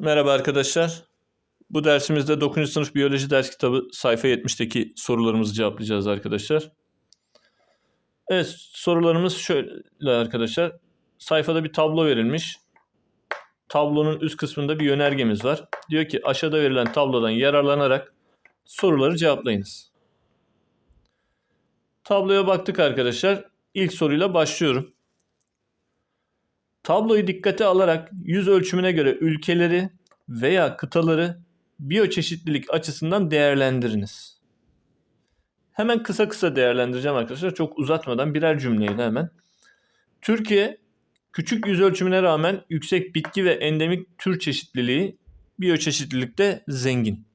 Merhaba arkadaşlar. Bu dersimizde 9. sınıf biyoloji ders kitabı sayfa 70'teki sorularımızı cevaplayacağız arkadaşlar. Evet sorularımız şöyle arkadaşlar. Sayfada bir tablo verilmiş. Tablonun üst kısmında bir yönergemiz var. Diyor ki aşağıda verilen tablodan yararlanarak soruları cevaplayınız. Tabloya baktık arkadaşlar. İlk soruyla başlıyorum. Tabloyu dikkate alarak yüz ölçümüne göre ülkeleri veya kıtaları biyoçeşitlilik açısından değerlendiriniz. Hemen kısa kısa değerlendireceğim arkadaşlar. Çok uzatmadan birer cümleyle hemen. Türkiye küçük yüz ölçümüne rağmen yüksek bitki ve endemik tür çeşitliliği biyoçeşitlilikte zengin.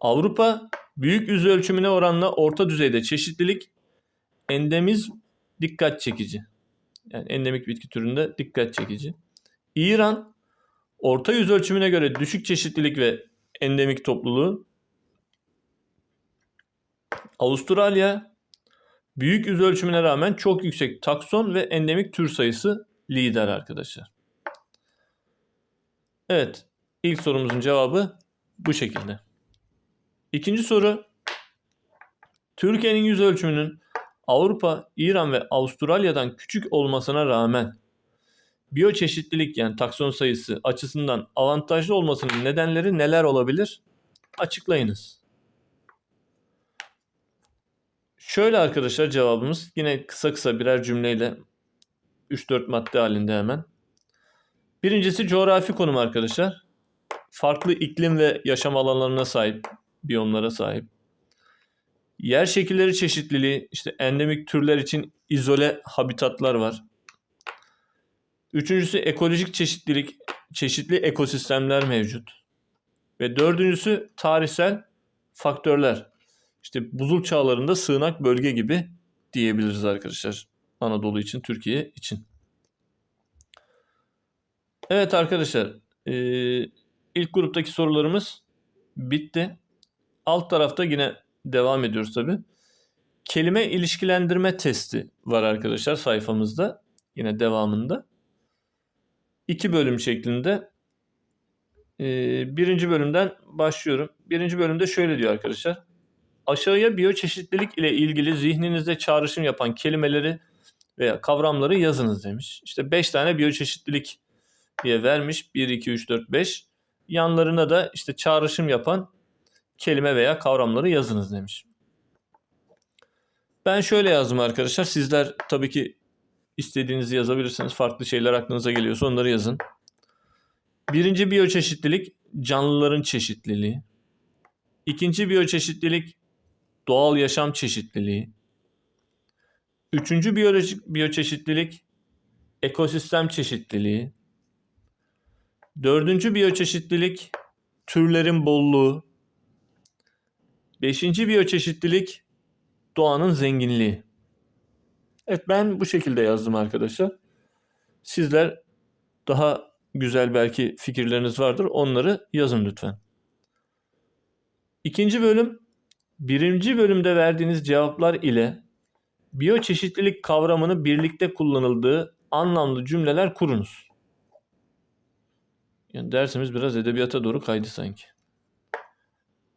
Avrupa büyük yüz ölçümüne oranla orta düzeyde çeşitlilik endemizm dikkat çekici. Yani endemik bitki türünde dikkat çekici. İran orta yüz ölçümüne göre düşük çeşitlilik ve endemik topluluğu. Avustralya büyük yüz ölçümüne rağmen çok yüksek takson ve endemik tür sayısı lider arkadaşlar. Evet, ilk sorumuzun cevabı bu şekilde. İkinci soru. Türkiye'nin yüz ölçümünün Avrupa, İran ve Avustralya'dan küçük olmasına rağmen biyoçeşitlilik yani takson sayısı açısından avantajlı olmasının nedenleri neler olabilir? Açıklayınız. Şöyle arkadaşlar cevabımız yine kısa kısa birer cümleyle 3-4 madde halinde hemen. Birincisi coğrafi konum arkadaşlar. Farklı iklim ve yaşam alanlarına sahip, biyomlara sahip. Yer şekilleri çeşitliliği, işte endemik türler için izole habitatlar var. Üçüncüsü ekolojik çeşitlilik, çeşitli ekosistemler mevcut. Ve dördüncüsü tarihsel faktörler. İşte buzul çağlarında sığınak bölge gibi diyebiliriz arkadaşlar. Anadolu için, Türkiye için. Evet arkadaşlar, ilk gruptaki sorularımız bitti. Alt tarafta yine devam ediyoruz tabi. Kelime ilişkilendirme testi var arkadaşlar sayfamızda. Yine devamında. İki bölüm şeklinde. Ee, birinci bölümden başlıyorum. Birinci bölümde şöyle diyor arkadaşlar. Aşağıya biyoçeşitlilik ile ilgili zihninizde çağrışım yapan kelimeleri veya kavramları yazınız demiş. İşte 5 tane biyoçeşitlilik diye vermiş. 1, 2, 3, 4, 5. Yanlarına da işte çağrışım yapan kelime veya kavramları yazınız demiş. Ben şöyle yazdım arkadaşlar. Sizler tabii ki istediğinizi yazabilirsiniz. Farklı şeyler aklınıza geliyorsa onları yazın. Birinci biyoçeşitlilik canlıların çeşitliliği. İkinci biyoçeşitlilik doğal yaşam çeşitliliği. Üçüncü biyolojik biyoçeşitlilik ekosistem çeşitliliği. Dördüncü biyoçeşitlilik türlerin bolluğu. Beşinci biyoçeşitlilik doğanın zenginliği. Evet ben bu şekilde yazdım arkadaşlar. Sizler daha güzel belki fikirleriniz vardır. Onları yazın lütfen. İkinci bölüm birinci bölümde verdiğiniz cevaplar ile biyoçeşitlilik kavramını birlikte kullanıldığı anlamlı cümleler kurunuz. Yani dersimiz biraz edebiyata doğru kaydı sanki.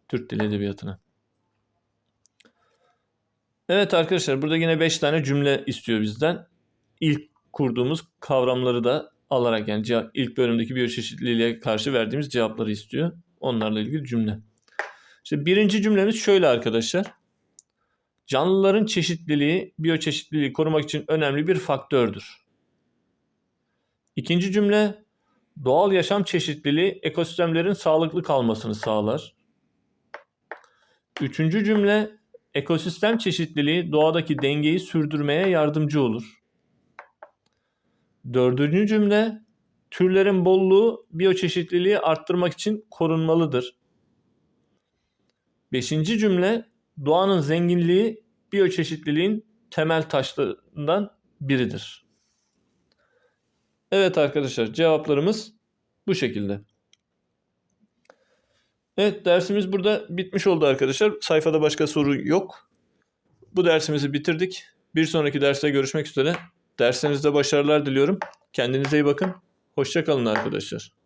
Türk Dili Edebiyatı'na. Evet arkadaşlar burada yine 5 tane cümle istiyor bizden. İlk kurduğumuz kavramları da alarak yani cevap, ilk bölümdeki biyoçeşitliliğe karşı verdiğimiz cevapları istiyor. Onlarla ilgili cümle. İşte birinci cümlemiz şöyle arkadaşlar. Canlıların çeşitliliği, biyoçeşitliliği korumak için önemli bir faktördür. İkinci cümle doğal yaşam çeşitliliği ekosistemlerin sağlıklı kalmasını sağlar. Üçüncü cümle ekosistem çeşitliliği doğadaki dengeyi sürdürmeye yardımcı olur. Dördüncü cümle türlerin bolluğu biyoçeşitliliği arttırmak için korunmalıdır. Beşinci cümle doğanın zenginliği biyoçeşitliliğin temel taşlarından biridir. Evet arkadaşlar cevaplarımız bu şekilde. Evet dersimiz burada bitmiş oldu arkadaşlar. Sayfada başka soru yok. Bu dersimizi bitirdik. Bir sonraki derste görüşmek üzere. Derslerinizde başarılar diliyorum. Kendinize iyi bakın. Hoşçakalın arkadaşlar.